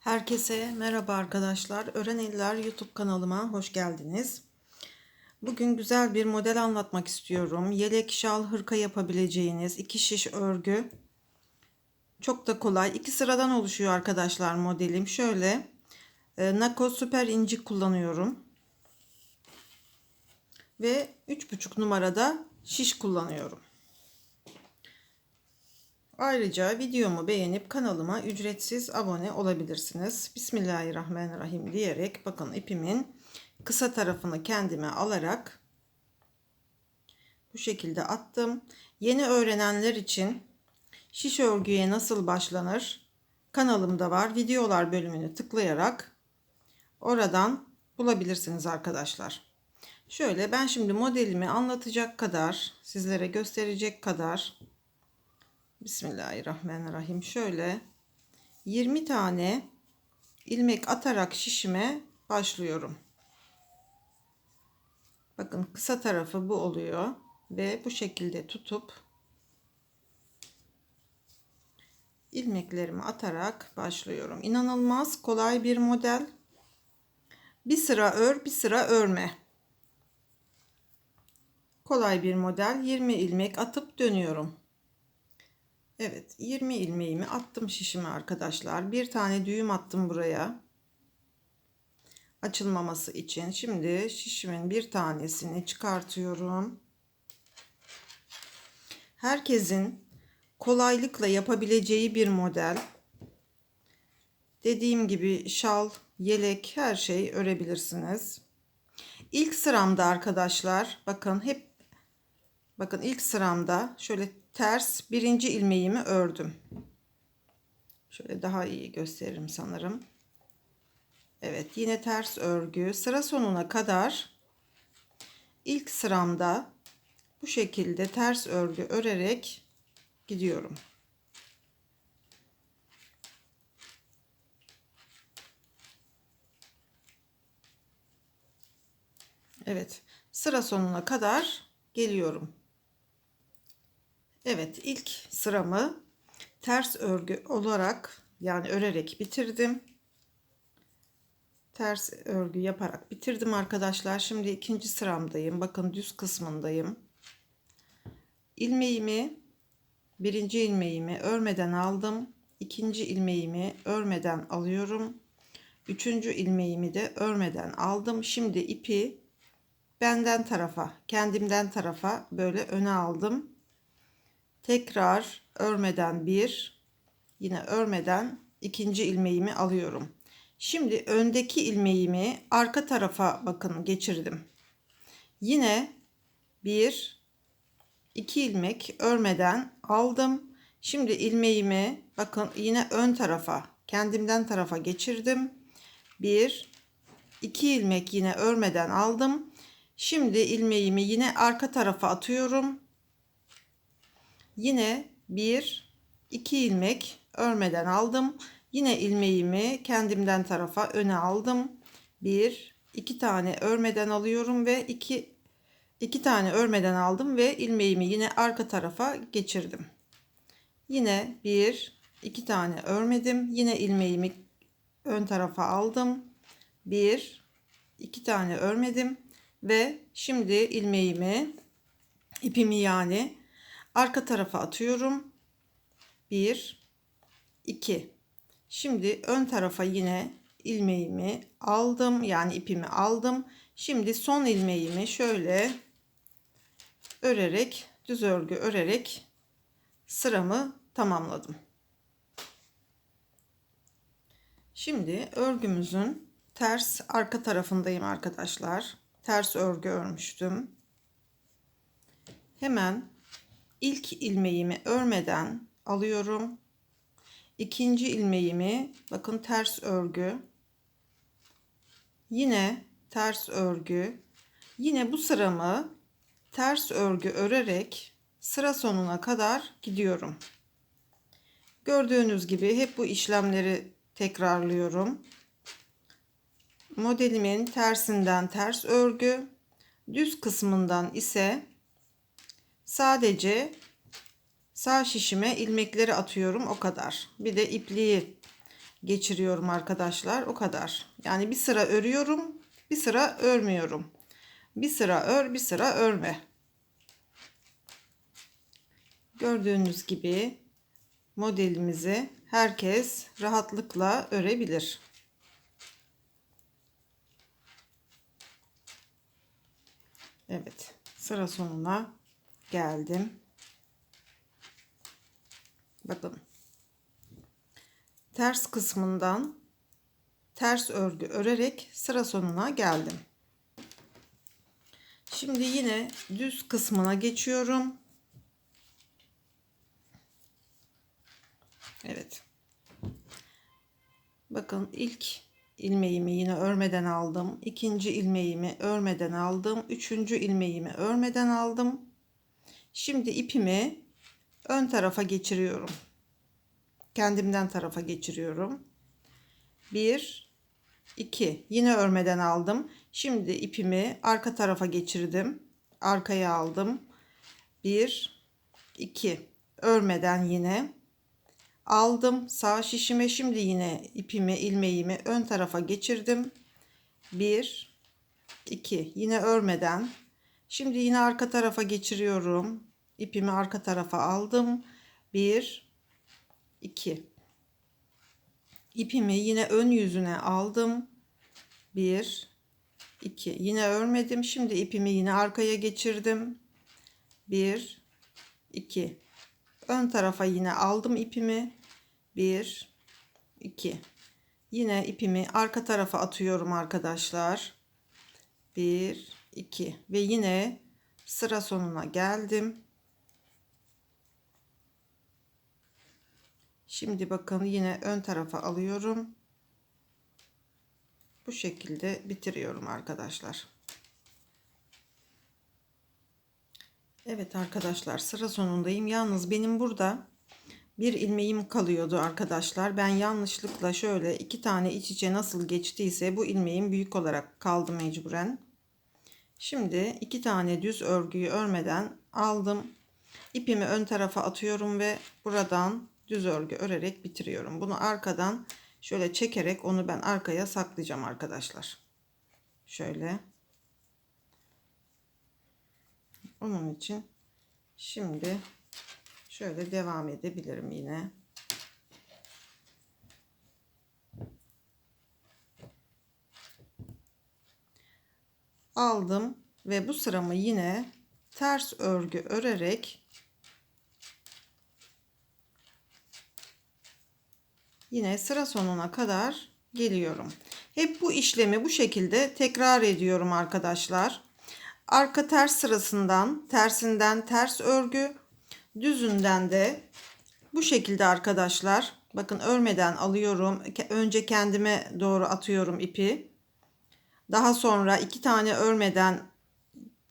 Herkese merhaba arkadaşlar. Ören Eller YouTube kanalıma hoş geldiniz. Bugün güzel bir model anlatmak istiyorum. Yelek, şal, hırka yapabileceğiniz iki şiş örgü. Çok da kolay. İki sıradan oluşuyor arkadaşlar modelim. Şöyle e, Nako süper inci kullanıyorum. Ve 3,5 numarada şiş kullanıyorum. Ayrıca videomu beğenip kanalıma ücretsiz abone olabilirsiniz. Bismillahirrahmanirrahim diyerek bakın ipimin kısa tarafını kendime alarak bu şekilde attım. Yeni öğrenenler için şiş örgüye nasıl başlanır kanalımda var. Videolar bölümünü tıklayarak oradan bulabilirsiniz arkadaşlar. Şöyle ben şimdi modelimi anlatacak kadar sizlere gösterecek kadar Bismillahirrahmanirrahim. Şöyle 20 tane ilmek atarak şişime başlıyorum. Bakın kısa tarafı bu oluyor ve bu şekilde tutup ilmeklerimi atarak başlıyorum. İnanılmaz kolay bir model. Bir sıra ör, bir sıra örme. Kolay bir model. 20 ilmek atıp dönüyorum. Evet 20 ilmeğimi attım şişime arkadaşlar. Bir tane düğüm attım buraya. Açılmaması için. Şimdi şişimin bir tanesini çıkartıyorum. Herkesin kolaylıkla yapabileceği bir model. Dediğim gibi şal, yelek her şey örebilirsiniz. İlk sıramda arkadaşlar bakın hep bakın ilk sıramda şöyle ters birinci ilmeğimi ördüm. Şöyle daha iyi gösteririm sanırım. Evet yine ters örgü sıra sonuna kadar ilk sıramda bu şekilde ters örgü örerek gidiyorum. Evet sıra sonuna kadar geliyorum. Evet ilk sıramı ters örgü olarak yani örerek bitirdim. Ters örgü yaparak bitirdim arkadaşlar. Şimdi ikinci sıramdayım. Bakın düz kısmındayım. İlmeğimi birinci ilmeğimi örmeden aldım. İkinci ilmeğimi örmeden alıyorum. Üçüncü ilmeğimi de örmeden aldım. Şimdi ipi benden tarafa, kendimden tarafa böyle öne aldım tekrar örmeden bir yine örmeden ikinci ilmeğimi alıyorum. Şimdi öndeki ilmeğimi arka tarafa bakın geçirdim. Yine bir iki ilmek örmeden aldım. Şimdi ilmeğimi bakın yine ön tarafa kendimden tarafa geçirdim. Bir iki ilmek yine örmeden aldım. Şimdi ilmeğimi yine arka tarafa atıyorum Yine bir iki ilmek örmeden aldım. Yine ilmeğimi kendimden tarafa öne aldım. Bir iki tane örmeden alıyorum ve iki iki tane örmeden aldım ve ilmeğimi yine arka tarafa geçirdim. Yine bir iki tane örmedim. Yine ilmeğimi ön tarafa aldım. Bir iki tane örmedim ve şimdi ilmeğimi ipimi yani arka tarafa atıyorum. 1 2 Şimdi ön tarafa yine ilmeğimi aldım. Yani ipimi aldım. Şimdi son ilmeğimi şöyle örerek düz örgü örerek sıramı tamamladım. Şimdi örgümüzün ters arka tarafındayım arkadaşlar. Ters örgü örmüştüm. Hemen ilk ilmeğimi örmeden alıyorum. İkinci ilmeğimi bakın ters örgü. Yine ters örgü. Yine bu sıramı ters örgü örerek sıra sonuna kadar gidiyorum. Gördüğünüz gibi hep bu işlemleri tekrarlıyorum. Modelimin tersinden ters örgü, düz kısmından ise Sadece sağ şişime ilmekleri atıyorum o kadar. Bir de ipliği geçiriyorum arkadaşlar. O kadar. Yani bir sıra örüyorum, bir sıra örmüyorum. Bir sıra ör, bir sıra örme. Gördüğünüz gibi modelimizi herkes rahatlıkla örebilir. Evet, sıra sonuna geldim. Bakın. Ters kısmından ters örgü örerek sıra sonuna geldim. Şimdi yine düz kısmına geçiyorum. Evet. Bakın ilk ilmeğimi yine örmeden aldım. İkinci ilmeğimi örmeden aldım. Üçüncü ilmeğimi örmeden aldım. Şimdi ipimi ön tarafa geçiriyorum. Kendimden tarafa geçiriyorum. Bir, iki. Yine örmeden aldım. Şimdi ipimi arka tarafa geçirdim. Arkaya aldım. Bir, iki. Örmeden yine aldım sağ şişime şimdi yine ipimi ilmeğimi ön tarafa geçirdim 1 2 yine örmeden şimdi yine arka tarafa geçiriyorum. İpimi arka tarafa aldım. 1 2 ipimi yine ön yüzüne aldım. 1 2 yine örmedim. Şimdi ipimi yine arkaya geçirdim. 1 2 ön tarafa yine aldım ipimi. 1 2 yine ipimi arka tarafa atıyorum arkadaşlar. 1 2 ve yine sıra sonuna geldim. Şimdi bakın yine ön tarafa alıyorum. Bu şekilde bitiriyorum arkadaşlar. Evet arkadaşlar sıra sonundayım. Yalnız benim burada bir ilmeğim kalıyordu arkadaşlar. Ben yanlışlıkla şöyle iki tane iç içe nasıl geçtiyse bu ilmeğim büyük olarak kaldı mecburen. Şimdi iki tane düz örgüyü örmeden aldım. İpimi ön tarafa atıyorum ve buradan düz örgü örerek bitiriyorum. Bunu arkadan şöyle çekerek onu ben arkaya saklayacağım arkadaşlar. Şöyle. Onun için şimdi Şöyle devam edebilirim yine. Aldım ve bu sıramı yine ters örgü örerek yine sıra sonuna kadar geliyorum. Hep bu işlemi bu şekilde tekrar ediyorum arkadaşlar. Arka ters sırasından tersinden ters örgü Düzünden de bu şekilde arkadaşlar. Bakın örmeden alıyorum. Önce kendime doğru atıyorum ipi. Daha sonra iki tane örmeden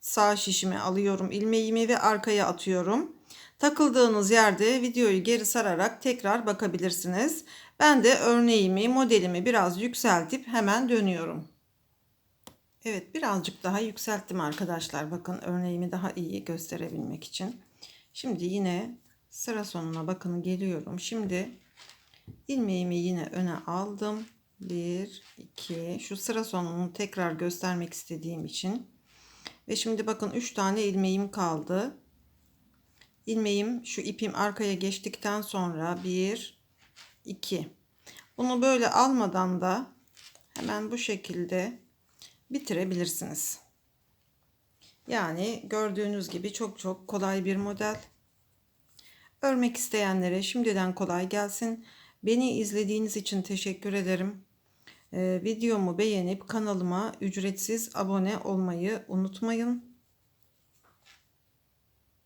sağ şişimi alıyorum ilmeğimi ve arkaya atıyorum. Takıldığınız yerde videoyu geri sararak tekrar bakabilirsiniz. Ben de örneğimi, modelimi biraz yükseltip hemen dönüyorum. Evet birazcık daha yükselttim arkadaşlar. Bakın örneğimi daha iyi gösterebilmek için. Şimdi yine sıra sonuna bakın geliyorum. Şimdi ilmeğimi yine öne aldım. 1 2 şu sıra sonunu tekrar göstermek istediğim için. Ve şimdi bakın 3 tane ilmeğim kaldı. Ilmeğim şu ipim arkaya geçtikten sonra 1 2 bunu böyle almadan da hemen bu şekilde bitirebilirsiniz. Yani gördüğünüz gibi çok çok kolay bir model. Örmek isteyenlere şimdiden kolay gelsin. Beni izlediğiniz için teşekkür ederim. Ee, videomu beğenip kanalıma ücretsiz abone olmayı unutmayın.